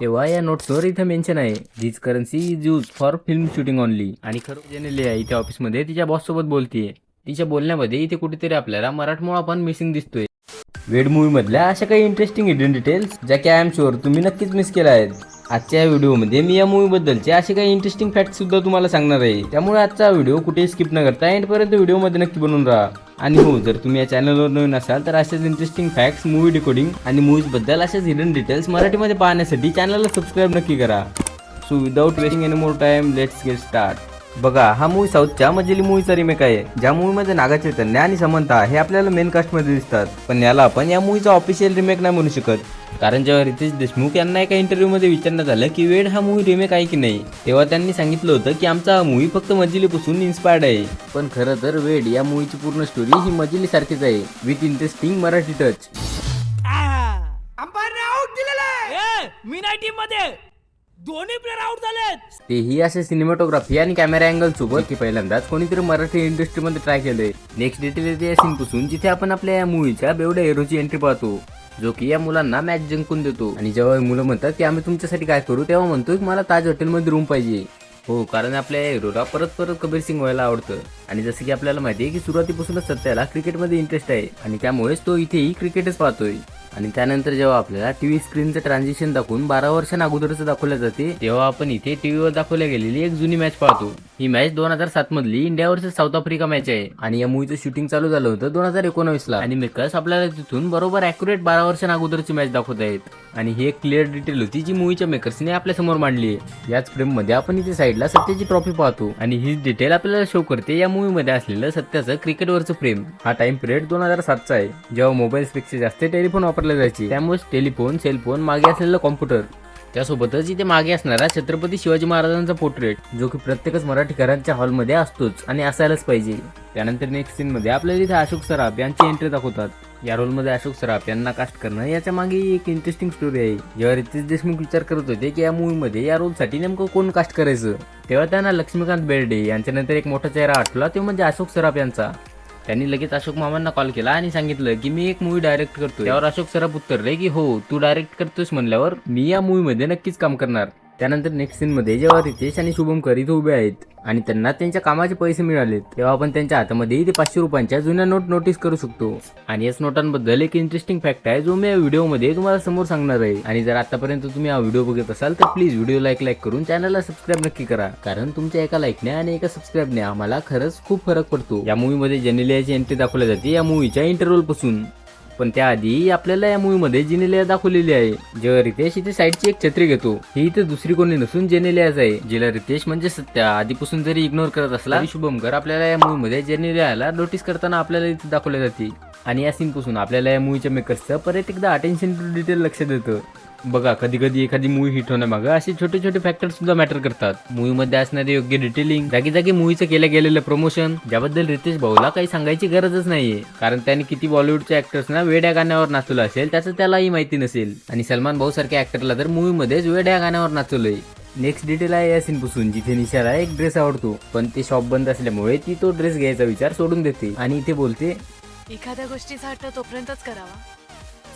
तेव्हा या नोट्सवर इथं मेन्शन आहे this currency is use for film shooting only आणि खरं जेनेली आहे इथे ऑफिसमध्ये तिच्या बॉस सोबत बोलतीये. तिच्या बोलण्यामध्ये इथे कुठेतरी आपल्याला मराठमोळा पण मिसिंग दिसतोय. वेड मूवी मधल्या अशा काही इंटरेस्टिंग हिडन डिटेल्स ज्या की आय एम शुअर तुम्ही नक्कीच मिस केल्या आहेत. आजच्या व्हिडिओमध्ये मी या मूवीबद्दलचे असे काही इंटरेस्टिंग फॅक्टसुद्धा तुम्हाला सांगणार आहे. त्यामुळे आजचा व्हिडिओ कुठेही स्किप न करता एंडपर्यंत व्हिडिओमध्ये नक्की बनवून राहा. आणि हो जर तुम्ही या चॅनलवर नवीन असाल तर असेच इंटरेस्टिंग फॅक्ट्स मूवी डिकोडिंग आणि मूवीजबद्दल असेच हिडन डिटेल्स मराठीमध्ये पाहण्यासाठी चॅनलला सबस्क्राईब नक्की करा. So without wasting any more time let's get start बघा हा मूवी साऊथच्या मजेली मूवीचा रिमेक आहे ज्या मूवीमध्ये नागा चैतन्य आणि समंता हे आपल्याला मेन कास्टमध्ये दिसतात. पण याला आपण या मूवीचा ऑफिशियल रिमेक नाही म्हणू शकत. कारण जेव्हा रितेश देशमुख यांना एका इंटरव्ह्यूमध्ये विचारण्यात आलं की वेड हा मूवी रिमेक आहे की नाही तेव्हा त्यांनी सांगितलं होतं की आमचा हा मूवी फक्त मजिलीपासून इन्स्पायर्ड आहे. पण खरं तर वेड या मूवीची पूर्ण स्टोरी ही मजिली सारखीच आहे विथ इंटरेस्टिंग मराठी टच मी नाही टीममध्ये. दोन्ही प्लेअर आउट झालेत. तेही असे सिनेमॅटोग्राफी आणि कॅमेरा अँगल सोबत की पहिल्यांदाच कोणीतरी मराठी इंडस्ट्रीमध्ये ट्राय केलंय. नेक्स्ट डिटेल येते या सीन पासून जिथे आपण आपल्या या मूवीच्या बेवड्या हिरोची एंट्री पाहतो जो की या मुलांना मॅच जिंकून देतो. आणि जेव्हा मुलं म्हणतात की आम्ही तुमच्यासाठी काय करू? तेव्हा म्हणतो की मला ताज हॉटेलमध्ये रूम पाहिजे. हो कारण आपल्या या हिरोला परत परत कबीर सिंग व्हायला आवडतं. आणि जसं की आपल्याला माहिती आहे की सुरुवातीपासूनच सत्याला क्रिकेटमध्ये इंटरेस्ट आहे. आणि त्यामुळेच तो इथेही क्रिकेटच पाहतोय. आणि त्यानंतर जेव्हा आपल्याला टीव्ही स्क्रीनचं ट्रान्झिशन दाखवून बारा वर्षांना अगोदरच दाखवल्या जाते तेव्हा आपण इथे टीव्हीवर दाखवल्या गेलेली एक जुनी मॅच पाहतो. ही मॅच दोन हजार सात मधली India versus South Africa match आहे. आणि या मूवीचं शूटिंग चालू झालं होतं दोन हजार एकोणावीस ला आणि मेकर्स आपल्याला तिथून बरोबर अॅक्युरेट बारा वर्षांना अगोदरची मॅच दाखवत आहेत. आणि ही एक क्लिअर डिटेल होती जी मूवीच्या मेकर्सने आपल्यासमोर मांडली आहे. याच फ्रेममध्ये आपण इथे साईडला सत्याची ट्रॉफी पाहतो. आणि ही डिटेल आपल्याला शो करते या मूवी मध्ये असलेलं सत्याचं क्रिकेटवरचं फ्रेम हा टाइम पिरियड दोन हजार सातचा आहे. जेव्हा मोबाईल्सपेक्षा जास्त टेलिफोन वापरले जायचे त्यामुळे टेलिफोन सेलफोन मागे असलेलं कॉम्प्युटर त्यासोबतच इथे मागे असणारा छत्रपती शिवाजी महाराजांचा पोर्ट्रेट जो की प्रत्येकच मराठीकरांच्या हॉलमध्ये असतोच आणि असायलाच पाहिजे. त्यानंतर नेक्स्ट सीन मध्ये आपल्याला इथे अशोक सराफ यांची एंट्री दाखवतात. या रोलमध्ये अशोक सराफ यांना कास्ट करणं याच्या मागे एक इंटरेस्टिंग स्टोरी आहे. जेव्हा रितेश देशमुख विचार करत होते की या मूवीमध्ये या रोलसाठी नेमकं कोण कास्ट करायचं? तेव्हा त्यांना लक्ष्मीकांत बेर्डे यांच्यानंतर एक मोठा चेहरा आठवला तो म्हणजे अशोक सराफ यांचा. त्यांनी लगेच अशोक मामांना कॉल केला आणि सांगितलं की मी एक मूवी डायरेक्ट करतो त्यावर अशोक सराफ उत्तरले की हो तू डायरेक्ट करतोस म्हणल्यावर मी या मूवीमध्ये नक्कीच काम करणार. त्यानंतर नेक्स्ट सीन मध्ये जेव्हा रितेश आणि शुभम करीत इथे उभे आहेत आणि त्यांना त्यांच्या कामाचे पैसे मिळालेत तेव्हा आपण त्यांच्या हातामध्ये ते पाचशे रुपयांच्या जुन्या नोट नोटीस करू शकतो. आणि याच नोटांबद्दल एक इंटरेस्टिंग फॅक्ट आहे जो मी या व्हिडिओमध्ये तुम्हाला समोर सांगणार आहे. आणि जर आतापर्यंत तुम्ही हा व्हिडिओ बघत असाल तर प्लीज व्हिडिओ लाईक लाईक करून चॅनलला सबस्क्राईब नक्की करा. कारण तुमच्या एका लाईकने आणि एका सबस्क्राईबने आम्हाला खरंच खूप फरक पडतो. या मूवीमध्ये जेनेलियाची एंट्री दाखवली जाते या मूवीच्या इंटरव्हलपासून. पण त्याआधी आपल्याला या मूवीमध्ये जेनेलिया दाखवलेली आहे जेव्हा रितेश इथे साईडची एक छत्री घेतो. ही इथे दुसरी कोणी नसून जेनेलियाच आहे जिला रितेश म्हणजे सत्या. आधीपासून जरी इग्नोर करत असला शुभमकर आपल्याला या मूवीमध्ये जेनेलियाला नोटीस करताना आपल्याला इथे दाखवले जाते. आणि या सीन पासून आपल्याला या मूवीच्या मेकर्सचं परत एकदा अटेन्शन टू डिटेल लक्षात देतं बघा कधी कधी एखादी मूवी हिट होण्यामागं असे छोटे छोटे फॅक्टर सुद्धा मॅटर करतात. मूवीमध्ये असणारे योग्य डिटेलिंग जागी जागी मूवीचं केलं गेलेलं प्रमोशन ज्याबद्दल रितेश भाऊला काही सांगायची गरजच नाहीये. कारण त्याने किती बॉलिवूडच्या ऍक्टर्सना वेड्या गाण्यावर नाचवलं असेल त्याचं त्यालाही माहिती नसेल. आणि सलमान भाऊ सारख्या ऍक्टरला तर मूवीमध्येच वेड्या गाण्यावर नाचवलंय. नेक्स्ट डिटेल आहे या सीन पासून जिथे निशाला एक ड्रेस आवडतो. पण ते शॉप बंद असल्यामुळे ती तो ड्रेस घ्यायचा विचार सोडून देते. आणि इथे बोलते एखाद्या गोष्टीचा हट्ट तोपर्यंतच करावा.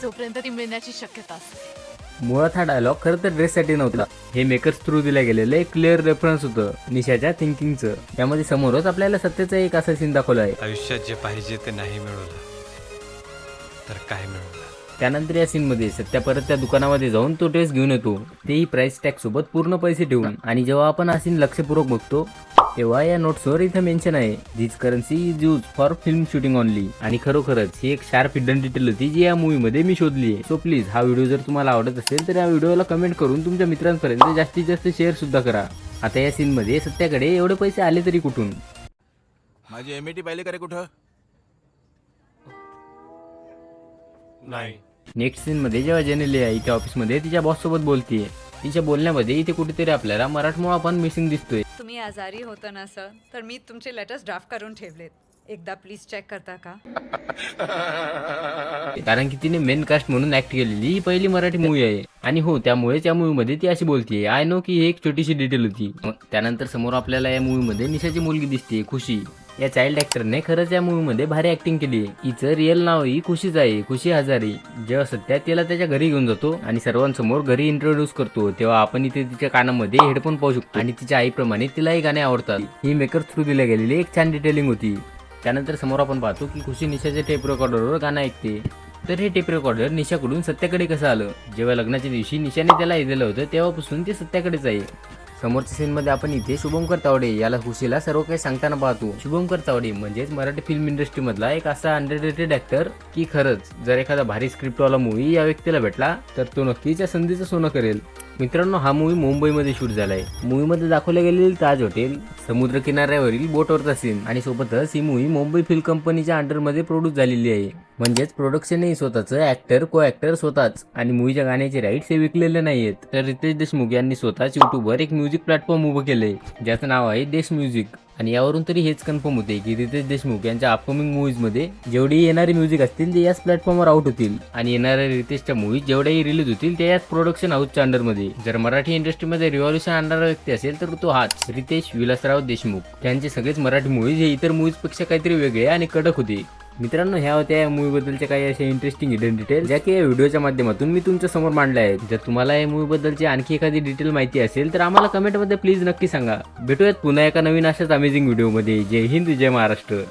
जोपर्यंत ती मिळण्याची शक्यता असते. मुळात हा डायलॉग खरं तर ड्रेससाठी नव्हता. हे मेकर्स थ्रू दिल्या गेलेलं एक क्लिअर रेफरन्स होतं निशाच्या थिंकिंगचं त्यामध्ये समोरच आपल्याला सत्याचा एक असा सीन दाखवला आहे. आयुष्यात जे पाहिजे ते नाही मिळवलं तर काय मिळवलं? त्यानंतर या सीन मध्ये सत्या परत त्या दुकानामध्ये जाऊन तो ड्रेस घेऊन येतो. तेही प्राइस टॅग सोबत पूर्ण पैसे ठेवून. आणि जेव्हा आपण हा सीन लक्षपूर्वक बघतो तेव्हा या नोट्सवर इथं मेन्शन आहे. This currency is use for film shooting only आणि खरोखरच ही एक शार्प हिडन डिटेल होती जी या मूवीमध्ये मी शोधली आहे सो प्लीज हा व्हिडिओ जर तुम्हाला आवडत असेल तर या व्हिडिओला कमेंट करून तुमच्या मित्रांपर्यंत जास्तीत जास्त शेअर सुद्धा करा. आता या सीन मध्ये सत्याकडे एवढे पैसे आले तरी कुठून? माझी एमएटी पाहिली का रे कुठं? नाही. नेक्स्ट सीन मध्ये जेव्हा जेनेलिया इथे ऑफिसमध्ये तिच्या बॉस सोबत बोलतीये. तिच्या बोलण्यामध्ये इथे कुठेतरी आपल्याला मराठमोळा पण मिसिंग दिसतोय. तुम्ही आजारी होतं ना सर तर मी तुमचे लेटर्स ड्राफ्ट करून ठेवलेत. एकदा प्लीज चेक करता का? कारण की तिने मेन कास्ट म्हणून ऍक्ट केलेली ही पहिली मराठी मूवी आहे. आणि हो त्यामुळे त्या मूवी मध्ये ती अशी बोलतीये. आय नो की ही एक छोटीशी डिटेल होती. मग त्यानंतर समोर आपल्याला या मूवी मध्ये निशाची मुलगी दिसते खुशी. या चाइल्ड ऍक्टरने खरंच या मूवीमध्ये भारी ऍक्टिंग केली हिचं रिअल नाव ही खुशीच आहे खुशी हजारी. जेव्हा सध्या तिला त्याच्या घरी घेऊन जातो आणि सर्वांसमोर घरी इंट्रोड्यूस करतो. तेव्हा आपण इथे तिच्या कानामध्ये हेडफोन पाहू शकतो. आणि तिच्या आईप्रमाणे तिलाही गाणे आवडतात. ही मेकर थ्रू दिल्या गेलेली एक छान डिटेलिंग होती. त्यानंतर समोर आपण पाहतो की खुशी निशाच्या टेप रेकॉर्डरवर गाणं ऐकते. तर हे टेप रेकॉर्डर निशाकडून सत्याकडे कसं आलं? जेव्हा लग्नाच्या दिवशी निशाने त्याला दिलं होतं तेव्हापासून ते सत्याकडेच आहे. समोरच्या सीनमध्ये आपण इथे शुभंकर तावडे याला खुशीला सर्व काही सांगताना पाहतो. शुभंकर तावडे म्हणजेच मराठी फिल्म इंडस्ट्री मधला एक असा अंडररेटेड ऍक्टर की खरंच जर एखादा भारी स्क्रिप्टवाला मूवी या व्यक्तीला भेटला तर तो नक्कीच या संधीचं सोनं करेल. मित्रांनो हा मूवी मुंबईमध्ये शूट झालाय. मूवीमध्ये दाखवले गेलेले ताज हॉटेल समुद्र किनाऱ्यावरील बोटवरचा सीन आणि सोबतच ही मूवी मुंबई फिल्म कंपनीच्या अंडरमध्ये प्रोड्यूस झालेली आहे. म्हणजेच प्रोडक्शनही स्वतःचं ऍक्टर को ऍक्टर स्वतःच आणि मूवीच्या गाण्याचे राईट्स हे विकलेले नाहीयेत. तर रितेश देशमुख यांनी स्वतःच युट्यूबवर एक म्युझिक प्लॅटफॉर्म उभं केलंय ज्याचं नाव आहे देश म्युझिक आणि यावरून तरी हेच कन्फर्म होते की रितेश देशमुख यांच्या अपकमिंग मूवीजमध्ये जेवढी येणारी म्युझिक असतील ते याच प्लॅटफॉर्मवर आउट होतील. आणि येणाऱ्या रितेशच्या मूवीज जेवढ्याही रिलीज होतील त्या याच प्रोडक्शन हाऊसच्या अंडरमध्ये जर मराठी इंडस्ट्रीमध्ये रिव्हॉल्युशन आणणारा व्यक्ती असेल तर तो हाच रितेश विलासराव देशमुख. त्यांचे सगळेच मराठी मूवीज हे इतर मूवीजपेक्षा काहीतरी वेगळे आणि कडक होते. मित्रांनो ह्या होत्या या मूवी काही अशा इंटरेस्टिंग हिडन डिटेल ज्या की या व्हिडिओच्या माध्यमातून मी तुमच्यासमोर मांडल्या आहेत. जर तुम्हाला या मूवी बद्दलची आणखी एखादी डिटेल माहिती असेल तर आम्हाला कमेंटमध्ये प्लीज नक्की सांगा. भेटूयात पुन्हा एका नवीन अशाच अमेझिंग व्हिडिओमध्ये जय हिंद जय महाराष्ट्र.